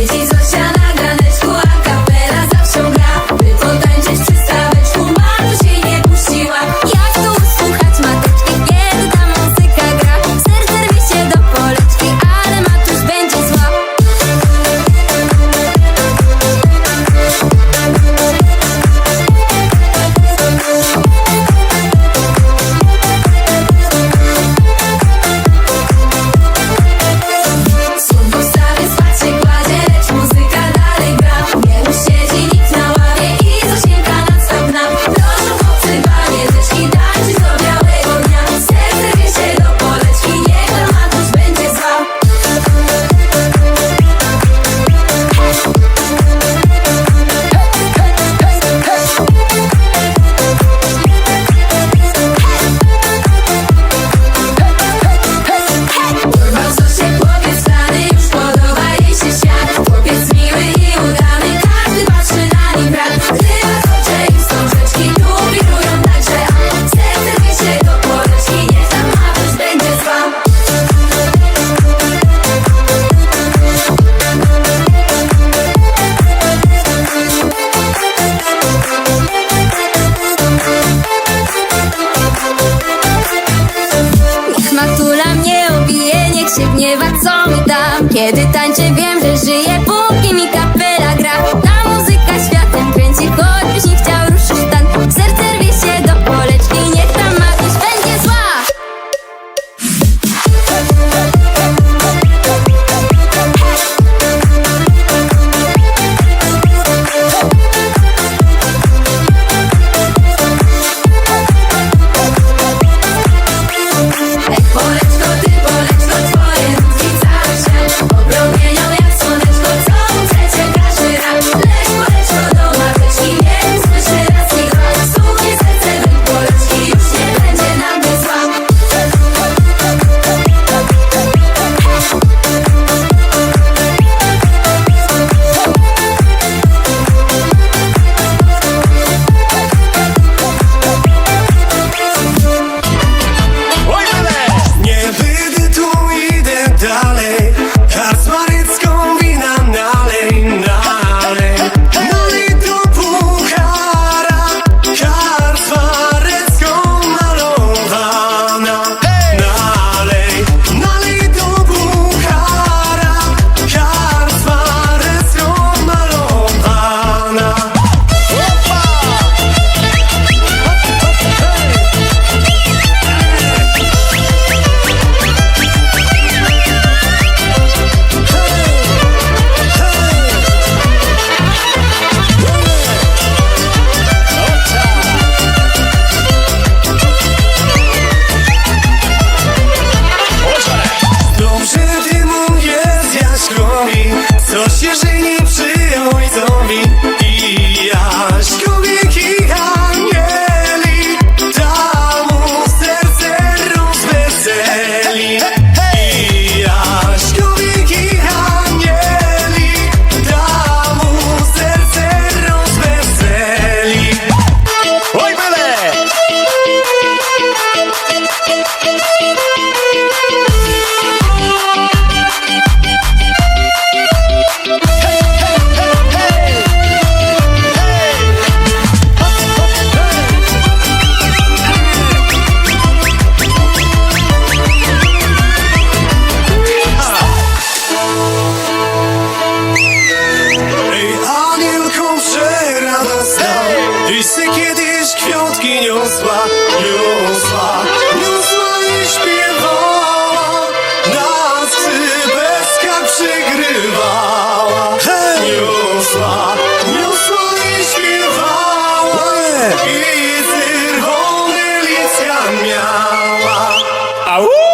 It is że rana stał kiedyś kwiatki niosła, niosła, niosła i śpiewała Nas ty przygrywała. Niosła, niosła i śpiewała. I zyrwone licja miała. Au!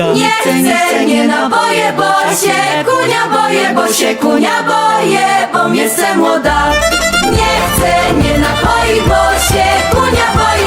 Polska. Nie chcę, nie naboję, no bo się. Kunia boję Bo się kunia boję, bom jestem młoda. Nie chcę, nie napoi, bo się kunia boję.